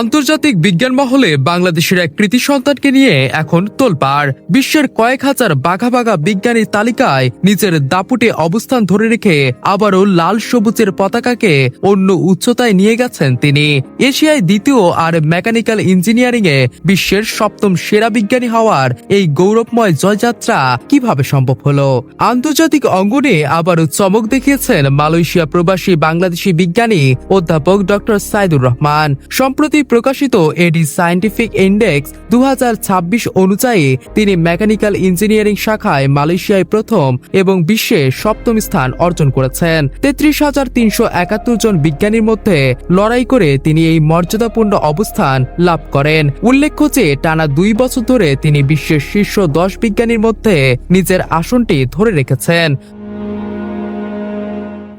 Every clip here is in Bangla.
আন্তর্জাতিক বিজ্ঞান মহলে বাংলাদেশের এক কৃতি সন্তানকে নিয়ে এখন তোলপাড়। বিশ্বের কয়েক হাজার বাঘা বাঘা বিজ্ঞানীর তালিকায় নিজের দাপুটে অবস্থান ধরে রেখে আবারও লাল সবুজের পতাকাকে অন্য উচ্চতায় নিয়ে গেছেন তিনি। এশিয়ায় দ্বিতীয় আর মেকানিক্যাল ইঞ্জিনিয়ারিং এ বিশ্বের সপ্তম সেরা বিজ্ঞানী হওয়ার এই গৌরবময় জয়যাত্রা কীভাবে সম্ভব হলো? আন্তর্জাতিক অঙ্গনে আবারও চমক দেখিয়েছেন মালয়েশিয়া প্রবাসী বাংলাদেশি বিজ্ঞানী অধ্যাপক ডক্টর সাইদুর রহমান। সম্প্রতি প্রকাশিত এডি সায়েন্টিফিক ইন্ডেক্স দু হাজার ছাব্বিশ অনুযায়ী তিনি মেকানিক্যাল ইঞ্জিনিয়ারিং শাখায় মালয়েশিয়ায় প্রথম এবং বিশ্বে সপ্তম স্থান অর্জন করেছেন। তেত্রিশ হাজার তিনশো একাত্তর জন বিজ্ঞানীর মধ্যে লড়াই করে তিনি এই মর্যাদাপূর্ণ অবস্থান লাভ করেন। উল্লেখ্য যে, টানা দুই বছর ধরে তিনি বিশ্বের শীর্ষ দশ বিজ্ঞানীর মধ্যে নিজের আসনটি ধরে রেখেছেন।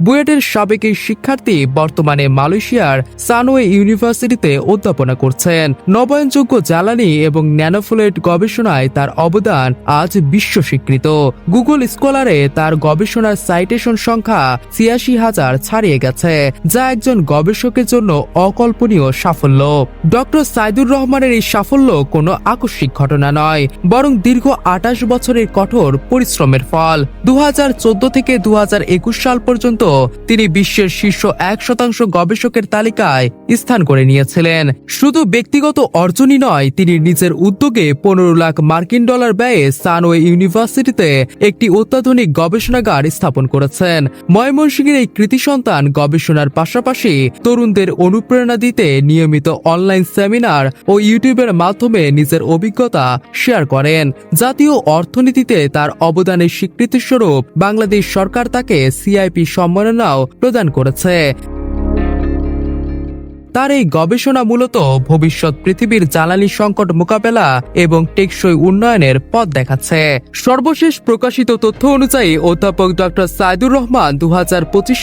বুয়েটের সাবেক এই শিক্ষার্থী বর্তমানে মালয়েশিয়ার সানোয়ে ইউনিভার্সিটিতে অধ্যাপনা করছেন। নবায়নযোগ্য জ্বালানি এবং ন্যানোফ্লুইড গবেষণায় তার অবদান আজ বিশ্ব স্বীকৃত গুগল স্কলারে তার গবেষণার সাইটেশন সংখ্যা ছিয়াশি হাজার ছাড়িয়ে গেছে, যা একজন গবেষকের জন্য অকল্পনীয় সাফল্য। ডক্টর সাইদুর রহমানের এই সাফল্য কোনো আকস্মিক ঘটনা নয়, বরং দীর্ঘ আটাশ বছরের কঠোর পরিশ্রমের ফল। দু হাজার চোদ্দ থেকে দু হাজার একুশ সাল পর্যন্ত তিনি বিশ্বের শীর্ষ এক শতাংশ গবেষকের তালিকায় স্থান করে নিয়েছিলেন। শুধু ব্যক্তিগত অর্জনই নয়, তিনি নিজের উদ্যোগে পনেরো লাখ মার্কিন ডলার ব্যয়ে সানওয়ে ইউনিভার্সিটিতে একটি অত্যাধুনিক গবেষণাগার স্থাপন করেছেন। ময়মনসিংহের এই কৃতি সন্তান গবেষণার পাশাপাশি তরুণদের অনুপ্রেরণা দিতে নিয়মিত অনলাইন সেমিনার ও ইউটিউবের মাধ্যমে নিজের অভিজ্ঞতা শেয়ার করেন। জাতীয় অর্থনীতিতে তার অবদানের স্বীকৃতিস্বরূপ বাংলাদেশ সরকার তাকে সিআইপি সম্মাননাও প্রদান করেছে। তার এই গবেষণা মূলত ভবিষ্যৎ পৃথিবীর জ্বালানি সংকট মোকাবেলা এবং টেকসই উন্নয়নের পথ দেখাচ্ছে। সর্বশেষ প্রকাশিত তথ্য অনুযায়ী অধ্যাপক ডক্টর সাইদুর রহমান দু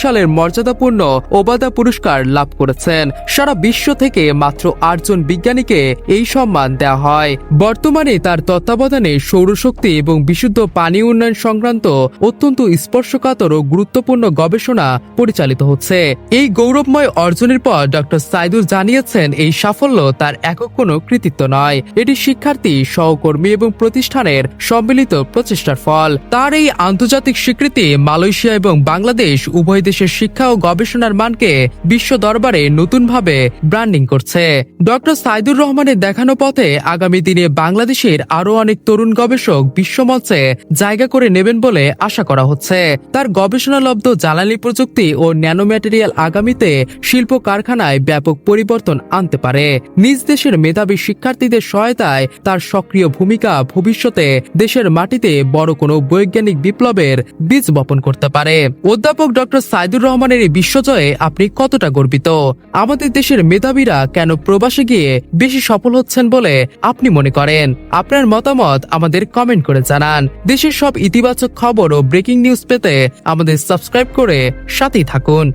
সালের মর্যাদাপূর্ণ ওবাদা পুরস্কার লাভ করেছেন। সারা বিশ্ব থেকে মাত্র আটজন বিজ্ঞানীকে এই সম্মান দেওয়া হয়। বর্তমানে তার তত্ত্বাবধানে সৌরশক্তি এবং বিশুদ্ধ পানি উন্নয়ন সংক্রান্ত অত্যন্ত স্পর্শকাতর ও গুরুত্বপূর্ণ গবেষণা পরিচালিত হচ্ছে। এই গৌরবময় অর্জনের পর ডক্টর সাইদুর জানিয়েছেন, এই সাফল্য তার একক কোনো কৃতিত্ব নয়। এটি শিক্ষার্থী, সহকর্মী এবং প্রতিষ্ঠানের সম্মিলিত প্রচেষ্টার ফল। তার এই আন্তর্জাতিক স্বীকৃতি মালয়েশিয়া এবং বাংলাদেশ উভয় দেশের শিক্ষা ও গবেষণার মানকে বিশ্ব দরবারে নতুনভাবে ব্র্যান্ডিং করছে। ডক্টর সাইদুর রহমানের দেখানো পথে আগামী দিনে বাংলাদেশের আরও অনেক তরুণ গবেষক বিশ্বমঞ্চে জায়গা করে নেবেন বলে আশা করা হচ্ছে। তার গবেষণালব্ধ জ্বালানি প্রযুক্তি ও ন্যানো ম্যাটেরিয়াল আগামীতে শিল্প কারখানায় ব্যাপক পরিবর্তন আনতে পারে। নিজ দেশের মেধাবী শিক্ষার্থীদের সহায়তায় তার সক্রিয় ভূমিকা ভবিষ্যতে দেশের মাটিতে বড় কোনো বৈজ্ঞানিক বিপ্লবের বীজ বপন করতে পারে। অধ্যাপক ডক্টর সাইদুর রহমানের এই বিশ্বজয়ে আপনি কতটা গর্বিত? আমাদের দেশের মেধাবীরা কেন প্রবাসে গিয়ে বেশি সফল হচ্ছেন বলে আপনি মনে করেন? আপনার মতামত আমাদের কমেন্ট করে জানান। দেশের সব ইতিবাচক খবর ও ব্রেকিং নিউজ পেতে আমাদের সাবস্ক্রাইব করে সাথেই থাকুন।